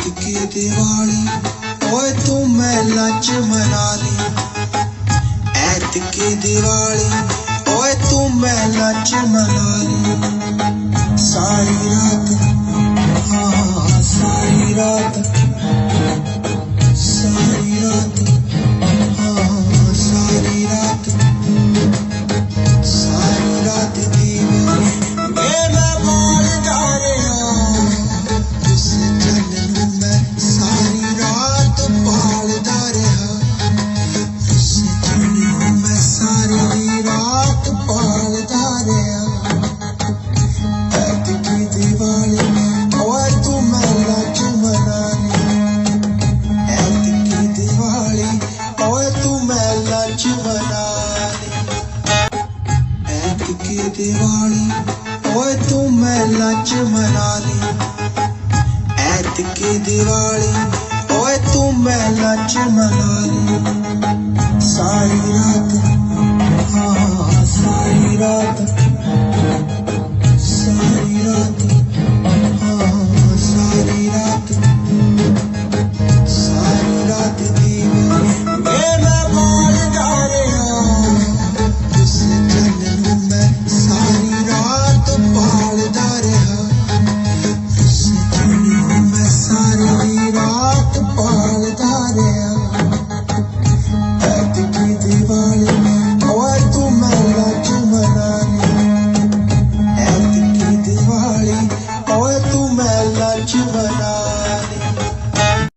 ਐਤਕੀ ਦੀਵਾਲੀ। ਓਏ ਤੂੰ ਮਹਿਲਾ ਚ ਮਨਾ ਲਈ ਐਤਕੀ ਦੀਵਾਲੀ। ਓਏ ਤੂੰ ਮਹਿਲਾ ਚ ਮਨਾ ਲਈ ਸਾਰੀ ਤੂੰ ਮਹਿਲਾ ਚ ਮਨਾਨੀ ਐਤਕੀ ਦੀਵਾਲੀ ਓਏ ਤੂੰ ਮਹਿਲਾ ਚ ਮਨਾਨੀ ਐਤਕੀ ਦੀਵਾਲੀ ਓਏ ਤੂੰ ਮਹਿਲਾ ਚ ਮਨਾ ਲਈ। ਸਾਰੀ ਰਾਤ Bella you.